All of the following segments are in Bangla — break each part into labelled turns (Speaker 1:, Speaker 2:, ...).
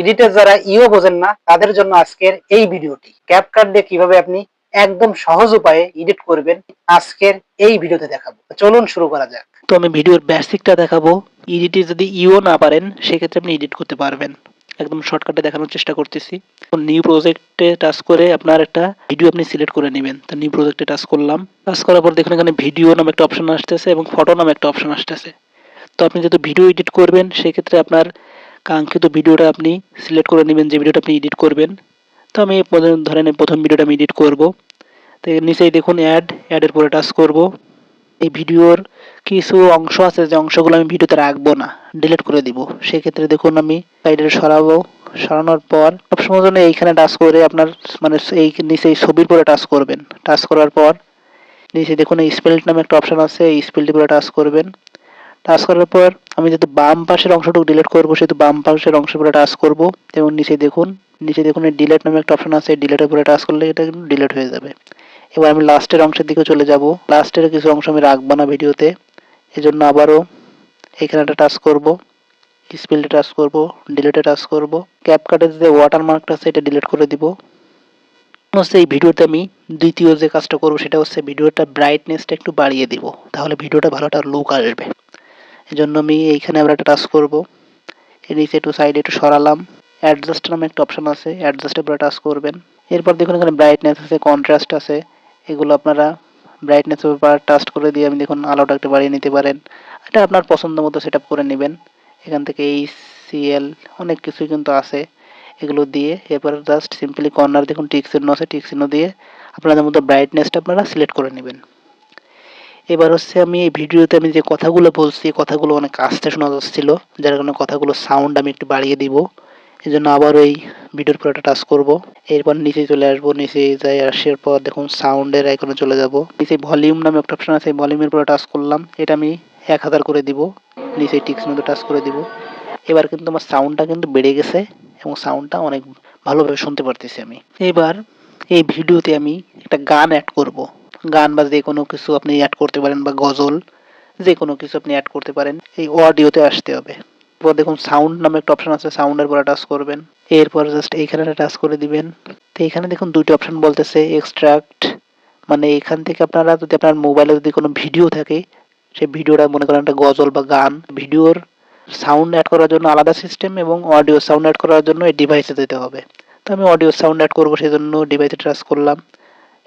Speaker 1: এডিটর যারা ইও বোঝেন না, তাদের জন্য আজকের এই ভিডিওটি। ক্যাপকাট দিয়ে কীভাবে আপনি একদম সহজ উপায়ে এডিট করবেন, আজকের এই ভিডিওতে দেখাবো। চলুন শুরু করা যাক।
Speaker 2: তো আমি ভিডিওর বেসিকটা দেখাবো। এডিটে যদি ইও না পারেন, সেক্ষেত্রে আপনি এডিট করতে পারবেন। একদম শর্টকাটে দেখানোর চেষ্টা করতেছি। নিউ প্রজেক্টে টাচ করে আপনার একটা ভিডিও আপনি সিলেক্ট করে নেবেন। তো নিউ প্রজেক্টে টাচ করলাম। টাচ করার পর দেখুন এখানে ভিডিও নামে একটা অপশন আসতেছে এবং ফটো নামে একটা অপশন আসতেছে। তো আপনি যেহেতু ভিডিও এডিট করবেন, সেক্ষেত্রে আপনার কাঙ্ক্ষিত ভিডিওটা আপনি সিলেক্ট করে নেবেন, যে ভিডিওটা আপনি এডিট করবেন। তো আমি ধরেন প্রথম ভিডিওটা আমি এডিট করব। তো নিচেই দেখুন অ্যাড অ্যাডের পরে টাচ করব। এই ভিডিওর কিছু অংশ আছে, যে অংশগুলো আমি ভিডিওতে রাখব না ডিলিট করে দিব। সেক্ষেত্রে দেখুন আমি সাইডে সরাবো। সরানোর পর সবসময় জন্য এইখানে টাচ করে আপনার মানে এই নিচে ছবির পরে টাচ করবেন। টাচ করার পর নিচে দেখুন এই স্পেল্ট নামে একটা অপশন আছে, এই স্পেলটি পরে টাচ করবেন। টাচ করার পর আমি যেহেতু বাম পাশের অংশটুকু ডিলিট করব, সেহেতু বাম পাশের অংশ পরে টাচ করব। এবং নিচে দেখুন নিচে দেখুন ডিলেট নামে একটা অপশন আছে ডিলেটের পরে টাচ করলে এটা কিন্তু ডিলেট হয়ে যাবে। এবার আমি লাস্টের অংশের দিকে চলে যাব। লাস্টের কিছু অংশ আমি রাখব না ভিডিওতে। এজন্য আবারও এখানে একটা টাচ করব স্পেলটা টাচ করব ডিলেটে টাচ করব। ক্যাপকাটের যে ওয়াটারমার্কটা আছে, এটা ডিলিট করে দিব। হচ্ছে এই ভিডিওতে আমি দ্বিতীয় যে কাজটা করব, সেটা হচ্ছে ভিডিওটা ব্রাইটনেসটা একটু বাড়িয়ে দিব। তাহলে ভিডিওটা ভালো একটা লুক আসবে। এজন্য আমি এইখানে আমরা একটা টাচ করব। এর নিচে একটু সাইডে একটু সরালাম। অ্যাডজাস্ট নামে একটা অপশন আছে অ্যাডজাস্টের উপরে টাচ করবেন। এরপর দেখুন এখানে ব্রাইটনেস আছে কন্ট্রাস্ট আছে। এগুলো আপনারা ব্রাইটনেসের উপর টাচ করে দিয়ে আমি দেখুন আলোটা একটু বাড়িয়ে নিতে পারেন। এটা আপনার পছন্দ মতো সেট করে নেবেন। এখান থেকে এই সিএল অনেক কিছুই কিন্তু আছে এগুলো দিয়ে। এরপর জাস্ট সিম্পলি কর্নার দেখুন টিক চিহ্ন আছে টিক চিহ্ন দিয়ে আপনাদের মতো ব্রাইটনেসটা আপনারা সিলেক্ট করে নেবেন। এবার হচ্ছে আমি এই ভিডিওতে আমি যে কথাগুলো বলছি কথাগুলো অনেক আস্তে শোনা যাচ্ছিল, যার কারণে কথাগুলো সাউন্ড আমি একটু বাড়িয়ে দিব। এই জন্য আবার ওই ভিডিওর পর একটা টাচ করব। এরপর নিচে চলে আসব, নিচে যাই, আসার পর দেখুন সাউন্ডের আইকনে চলে যাব। নিচে ভলিউম নামে একটা অপশন আছে ভলিউমের পরে টাচ করলাম। এটা আমি এক হাজার করে দিব। নিচে টিক্স মধ্যে টাচ করে দিব। এবার কিন্তু আমার সাউন্ডটা কিন্তু বেড়ে গেছে এবং সাউন্ডটা অনেক ভালোভাবে শুনতে পারতেছি আমি। এবার এই ভিডিওতে আমি একটা গান অ্যাড করব। গান বা যে কোনো কিছু আপনি অ্যাড করতে পারেন বা গজল, যে কোনো কিছু আপনি অ্যাড করতে পারেন, এই অডিওতে আসতে হবে। এরপর দেখুন সাউন্ড নামে একটা অপশন আছে সাউন্ডের পরে টাচ করবেন। এরপর জাস্ট এইখানে টাচ করে দিবেন। তো এখানে দেখুন, দুইটা অপশন বলতেছে এক্সট্রাক্ট মানে এখান থেকে আপনারা যদি আপনার মোবাইলে যদি কোনো ভিডিও থাকে, সেই ভিডিওটা মনে করেন একটা গজল বা গান ভিডিওর সাউন্ড অ্যাড করার জন্য আলাদা সিস্টেম এবং অডিও সাউন্ড অ্যাড করার জন্য এই ডিভাইসে দিতে হবে। তো আমি অডিও সাউন্ড অ্যাড করব সেই জন্য ডিভাইসে টাচ করলাম।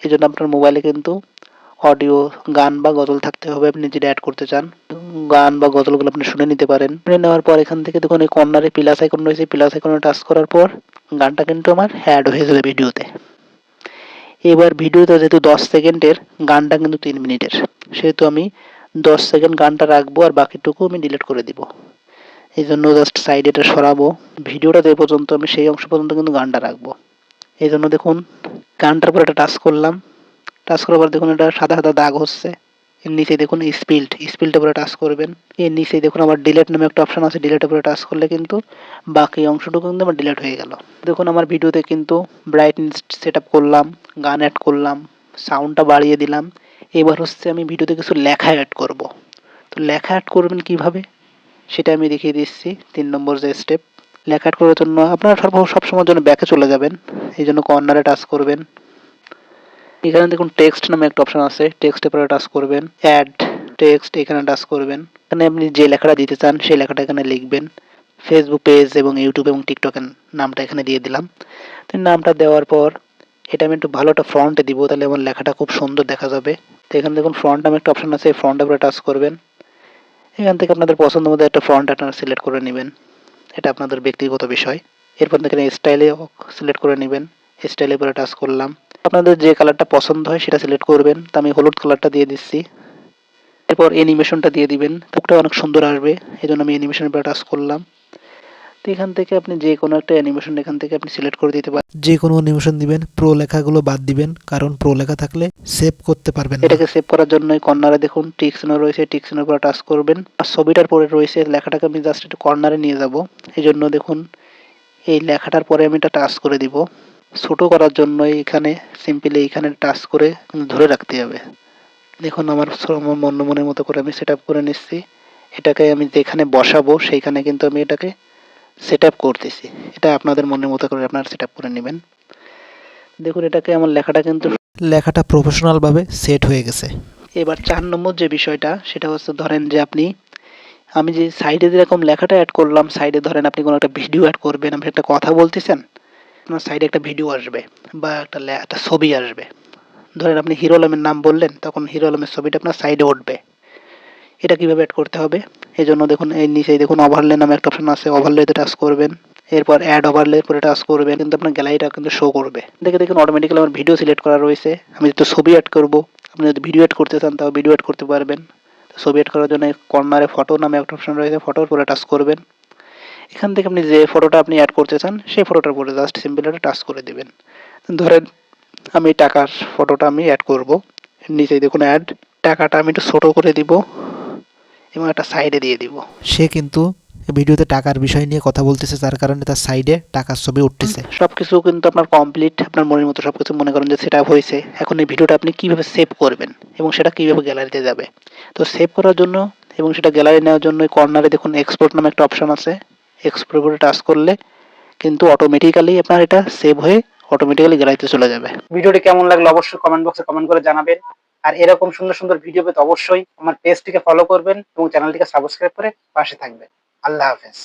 Speaker 2: এই জন্য আপনার মোবাইলে কিন্তু অডিও গান বা গজল থাকতে হবে, আপনি যেটা অ্যাড করতে চান। গান বা গজলগুলো আপনি শুনে নিতে পারেন। শুনে নেওয়ার পর এখান থেকে দেখুন, এই কর্নারে প্লাস আইকন রয়েছে প্লাস আইকনে টাচ করার পর গানটা কিন্তু আমার অ্যাড হয়ে যাবে ভিডিওতে এবার ভিডিওতে যেহেতু দশ সেকেন্ডের, গানটা কিন্তু তিন মিনিটের। সেহেতু আমি দশ সেকেন্ড গানটা রাখব আর বাকিটুকু আমি ডিলিট করে দিব। এই জন্য জাস্ট সাইড এটা সরাবো। ভিডিওটা যে পর্যন্ত আমি সেই অংশ পর্যন্ত কিন্তু গানটা রাখব। এই জন্য দেখুন গানটার পর একটা টাচ করলাম। টাচ করার পর দেখুন এটা সাদা সাদা দাগ হচ্ছে। এর নিচে দেখুন স্পিল্ড স্পিল্ডের উপরে টাচ করবেন। এর নিচে দেখুন আমার ডিলেট নামে একটা অপশন আছে ডিলেটের উপরে টাচ করলে কিন্তু বাকি অংশটুকু কিন্তু আমার ডিলেট হয়ে গেল। দেখুন আমার ভিডিওতে কিন্তু ব্রাইটনেস সেট করলাম, গান অ্যাড করলাম সাউন্ডটা বাড়িয়ে দিলাম। এবার হচ্ছে আমি ভিডিওতে কিছু লেখা অ্যাড করব। তো লেখা অ্যাড করবেন কীভাবে? সেটা আমি দেখিয়ে দিচ্ছি, তিন নম্বর যে স্টেপ লেখা অ্যাড করার জন্য আপনারা সর্ব, সবসময়ের জন্য ব্যাকে চলে যাবেন। এই জন্য কর্নারে টাচ করবেন। এখানে দেখুন টেক্সট নামে একটা অপশন আছে। টেক্সটের পরে টাচ করবেন। অ্যাড টেক্সট এখানে টাচ করবেন। এখানে আপনি যে লেখাটা দিতে চান, সেই লেখাটা এখানে লিখবেন। ফেসবুক পেজ এবং ইউটিউব এবং টিকটকের নামটা এখানে দিয়ে দিলাম। তো নামটা দেওয়ার পর, এটা আমি একটু ভালো একটা ফ্রন্টে দিব, তাহলে আমার লেখাটা খুব সুন্দর দেখা যাবে। তো এখানে দেখুন ফ্রন্ট নামে একটা অপশন আছে ফ্রন্টের উপরে টাচ করবেন। এখান থেকে আপনাদের পছন্দ মতো একটা ফ্রন্ট আপনারা সিলেক্ট করে নেবেন। এটা আপনাদের ব্যক্তিগত বিষয়। এরপর এখানে স্টাইলে সিলেক্ট করে নেবেন। স্টাইলের উপরে টাচ করলাম। আপনাদের যে কালারটা পছন্দ হয় সেটা সিলেক্ট করবেন। তো আমি হলুদ কালারটা দিয়ে দিচ্ছি। এরপর অ্যানিমেশনটা দিয়ে দিবেন। টুকটা অনেক সুন্দর আসবে। এই জন্য আমি অ্যানিমেশনের পরে টাচ করলাম। তো এখান থেকে আপনি যে কোনো একটা অ্যানিমেশন এখান থেকে আপনি সিলেক্ট করে দিতে পারেন।
Speaker 3: যে কোনো অ্যানিমেশন দিবেন প্রো লেখাগুলো বাদ দিবেন কারণ প্রো লেখা থাকলে সেভ করতে পারবেন
Speaker 2: এটাকে সেভ করার জন্য কর্নারে দেখুন টিকসিনো রয়েছে টিকসিনোর উপর টাচ করবেন। আর ছবিটার পরে রয়েছে লেখাটাকে আমি জাস্ট একটু কর্নারে নিয়ে যাব। এই জন্য দেখুন এই লেখাটার পরে আমি এটা টাচ করে দিব। ছোট করার জন্য এখানে সিম্পলি এইখানে টাচ করে ধরে রাখতে হবে। দেখুন আমার আমার মন মনের মতো করে আমি সেট আপ করে নিচ্ছি। এটাকে আমি যেখানে বসাবো সেইখানে কিন্তু আমি এটাকে সেট আপ করতেছি। এটা আপনাদের মনের মতো করে আপনারা সেট আপ করে নেবেন। দেখুন এটাকে আমার লেখাটা কিন্তু
Speaker 3: লেখাটা প্রফেশনালভাবে সেট হয়ে গেছে।
Speaker 2: এবার চার নম্বর যে বিষয়টা সেটা হচ্ছে ধরেন যে আপনি আমি যে সাইডে যেরকম লেখাটা অ্যাড করলাম সাইডে ধরেন আপনি কোনো একটা ভিডিও অ্যাড করবেন আপনি একটা কথা বলতেছেন আপনার সাইডে একটা ভিডিও আসবে বা একটা একটা ছবি আসবে। ধরেন আপনি হিরো আলমের নাম বললেন তখন হিরো আলমের ছবিটা আপনার সাইডে উঠবে। এটা কীভাবে অ্যাড করতে হবে? এই জন্য দেখুন, এই নিচেই দেখুন ওভারলে নামে একটা অপশন আছে ওভারলেতে টাচ করবেন। এরপর অ্যাড ওভারলে পরে টাচ করবেন, কিন্তু আপনার গ্যালারিটা কিন্তু শো করবে। দেখে দেখুন অটোমেটিক্যালি আমার ভিডিও সিলেক্ট করা রয়েছে। আমি যদি ছবি অ্যাড করব, আপনি যদি ভিডিও অ্যাড করতে চান, তাও ভিডিও অ্যাড করতে পারবেন। ছবি অ্যাড করার জন্য কর্নারে ফটো নামে একটা অপশন রয়েছে ফটোর উপরে টাচ করবেন। এখান থেকে আপনি যে ফটোটা আপনি অ্যাড করতে চান, সেই ফটোটার উপরে জাস্ট সিম্পল একটা টাচ করে দেবেন। ধরেন, আমি টাকার ফটোটা আমি অ্যাড করব। নিচেই দেখুন অ্যাড টাকাটা আমি একটু ছোটো করে দিব। এবং একটা সাইডে দিয়ে দিব।
Speaker 3: সে কিন্তু ভিডিওতে টাকার বিষয় নিয়ে কথা বলতেছে যার কারণে তার সাইডে টাকার ছবি উঠতেছে।
Speaker 2: সব কিছু কিন্তু আপনার কমপ্লিট আপনার মনের মতো সব কিছু মনে করেন যে সেট হয়েছে। এখন এই ভিডিওটা আপনি কীভাবে সেভ করবেন এবং সেটা কীভাবে গ্যালারিতে যাবে? তো সেভ করার জন্য এবং সেটা গ্যালারি নেওয়ার জন্য কর্নারে দেখুন এক্সপোর্ট নামে একটা অপশন আছে। এক্সপোর্ট করে টাচ করলে কিন্তু অটোমেটিক্যালি আপনার এটা সেভ হয়ে অটোমেটিক্যালি গ্যালারিতে চলে যাবে।
Speaker 1: ভিডিওটি কেমন লাগল অবশ্যই কমেন্ট বক্সে কমেন্ট করে জানাবেন। আর এরকম সুন্দর সুন্দর ভিডিও পেতে অবশ্যই আমার পেজটিকে ফলো করবেন এবং চ্যানেলটিকে সাবস্ক্রাইব করে পাশে থাকবেন। আল্লাহ হাফেজ।